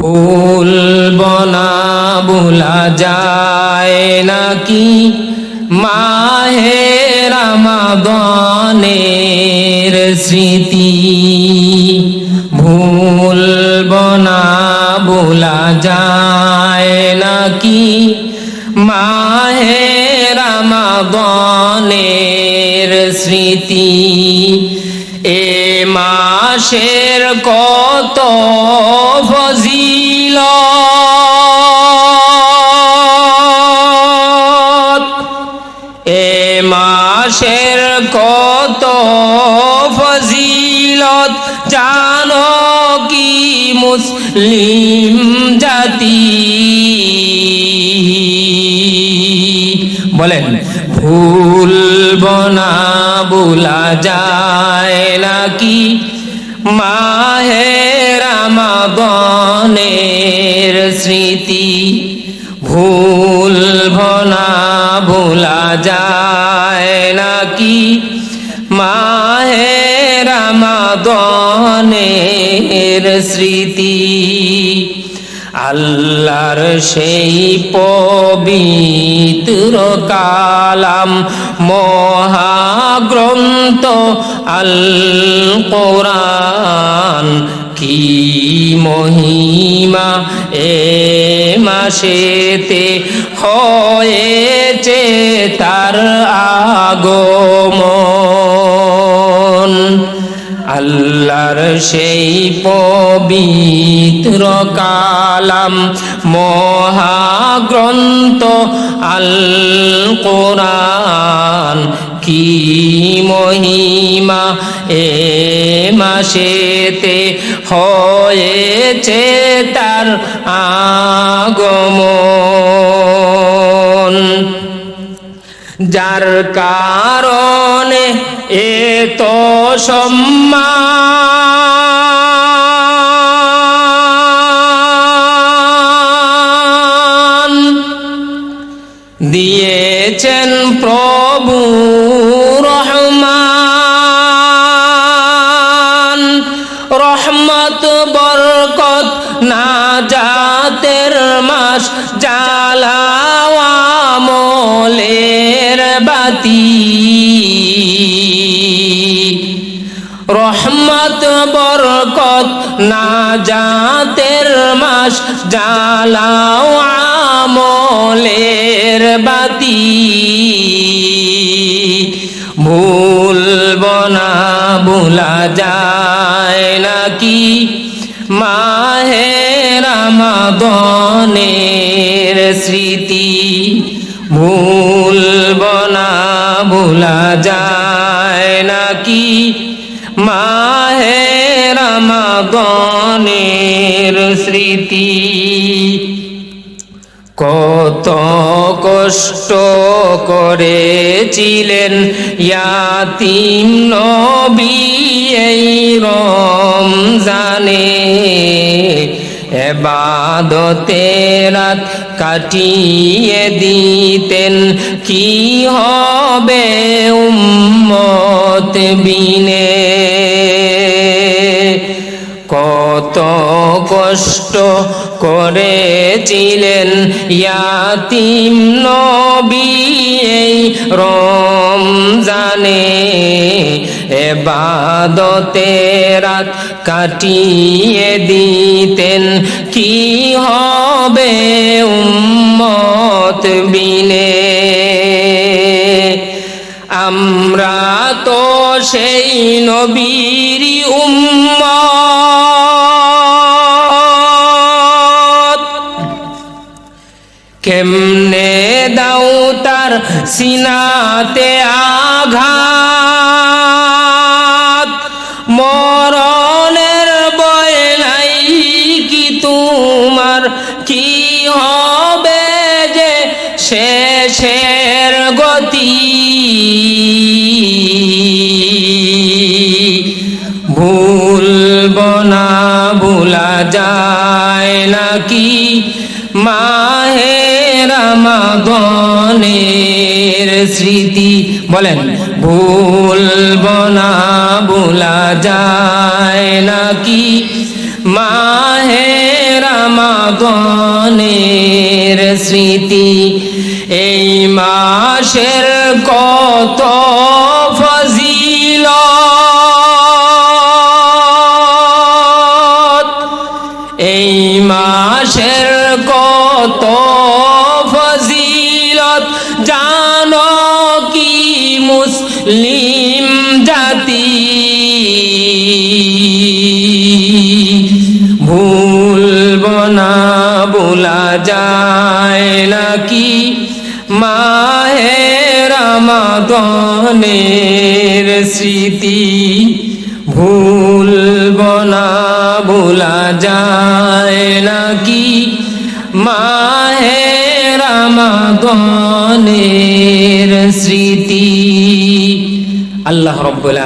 ভুলব না ভোলা যায় নাকি? মাহে রামাদনের স্মৃতি। ভুলব না ভোলা যায় নাকি? মাহে রামাদনের স্মৃতি। এ মাসের কত ফজিল মুসলিম জাতি। বলেন ভুলব না ভুলা যায় নাকি? মাহে রামাবনের স্মৃতি ভুলব না ভোলা যায় নাকি? মাহে রামাদনের স্মৃতি। আল্লাহর সেই পবিত্র কালাম মহাগ্রন্থ আল কোরআন কি মহিমা এ মাসেতে হয়েছে তার আগমন? আল্লাহর সেই পবিত্র কালাম মহাগ্রন্থ আল কোরআন কি মহিমা এ মাসেতে হয়েছে তার আগমন? যার কারণে এত সম্মান দিয়েছেন প্রভু রহমান। রহমত বরকত না জাতের মাস জ্বালাওয়া রহমত, বরকত না জাতের মাস, জ্বালাও আমলের বাতি। ভুলব না ভোলা যায় নাকি? মাহে রামাদনের স্মৃতি। ভুলব না ভোলা যায় নাকি? মাহে রামাদনের স্মৃতি। কত কষ্ট করেছিলেন ইয়াতিম নবী এই রমজানে। এবাদতে রাত কাটিয়ে দিতেন। কি হবে উম্মত বিনে? কত কষ্ট করেছিলেন ইয়াতিম নবী এই রমজানে। এবাদতে রাত কাটিয়ে দিতেন। কি হবে উম্মত বিনে আমরা তো সেই নবীর উম্মত। কেমনে দাও তার সিনাতে আঘাত? মরণের বয় নাই কি তোমার? কি হবে যে শেষের গতি? ভুলব না, ভোলা যায় নাকি মাহে রামাগনের স্মৃতি বলেন, ভুলব না ভোলা যায় নাকি মাহে রামাদনের স্মৃতি এই মাসের নাকি মাহে রামাদনের স্মৃতি ভুলব না বলা যায় নাকি মাহে রামাদনের স্মৃতি। আল্লাহ রব্বুল